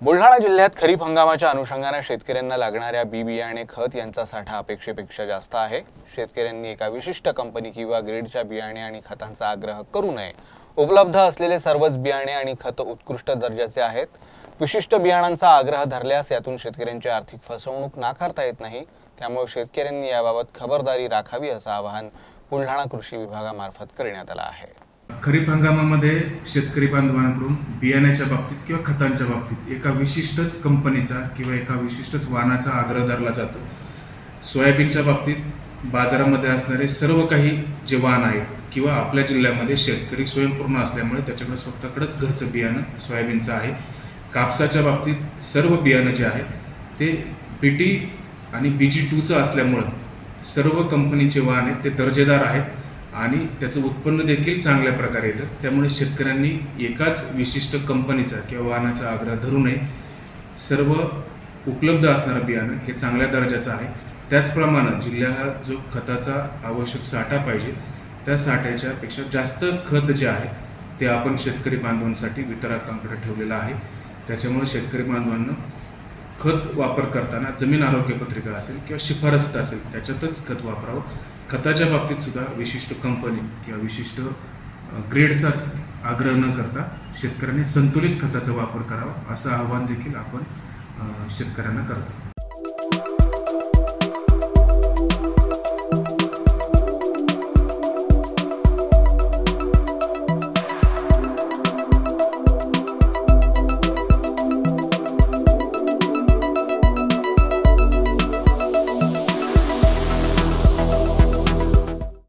बुलढाणा जिल्ह्यात खरीप हंगामाच्या अनुषंगाने शेतकऱ्यांना लागणाऱ्या बी बियाणे खत यांचा साठा अपेक्षेपेक्षा जास्त आहे. शेतकऱ्यांनी एका विशिष्ट कंपनी किंवा ग्रेडच्या बियाणे आणि खतांचा आग्रह करू नये. उपलब्ध असलेले सर्वच बियाणे आणि खत उत्कृष्ट दर्जाचे आहेत. विशिष्ट बियाणांचा आग्रह धरल्यास यातून शेतकऱ्यांची आर्थिक फसवणूक नाकारता येत नाही. त्यामुळे शेतकऱ्यांनी याबाबत खबरदारी राखावी असं आवाहन बुलढाणा कृषी विभागामार्फत करण्यात आलं आहे. खरीप हंगामामध्ये शेतकरी बांधवांकडून बियाण्याच्या बाबतीत किंवा खतांच्या बाबतीत एका विशिष्टच कंपनीचा किंवा एका विशिष्टच वाहनाचा आग्रह धरला जातो. सोयाबीनच्या बाबतीत बाजारामध्ये असणारे सर्व काही जे वाहन आहेत किंवा आपल्या जिल्ह्यामध्ये शेतकरी स्वयंपूर्ण असल्यामुळे त्याच्याकडे स्वतःकडंच घरचं बियाणं सोयाबीनचं आहे. कापसाच्या बाबतीत सर्व बियाणं जे आहे ते बी टी आणि बी जी टूचं असल्यामुळं सर्व कंपनीचे वाहन आहेत ते दर्जेदार आहेत. आणि त्याचं उत्पन्न देखील चांगल्या प्रकारे येतं. त्यामुळे शेतकऱ्यांनी एकाच विशिष्ट कंपनीचा किंवा वाहनाचा आग्रह धरू नये. सर्व उपलब्ध असणारं बियाणं हे चांगल्या दर्जाचं आहे. त्याचप्रमाणे जिल्ह्याला जो खताचा आवश्यक साठा पाहिजे त्या साठ्याच्या पेक्षा जास्त खत जे आहे ते आपण शेतकरी बांधवांसाठी वितरकांकडे ठेवलेलं आहे. त्याच्यामुळे शेतकरी बांधवांना खत वापर करताना जमीन आरोग्य पत्रिका असेल किंवा शिफारस असेल त्याच्यातच खत वापरावं. खताच्या बाबतीत सुद्धा विशिष्ट कंपनी किंवा विशिष्ट ग्रेडचाच आग्रह न करता शेतकऱ्यांनी संतुलित खताचा वापर करावा असं आवाहन देखील आपण शेतकऱ्यांना करतो.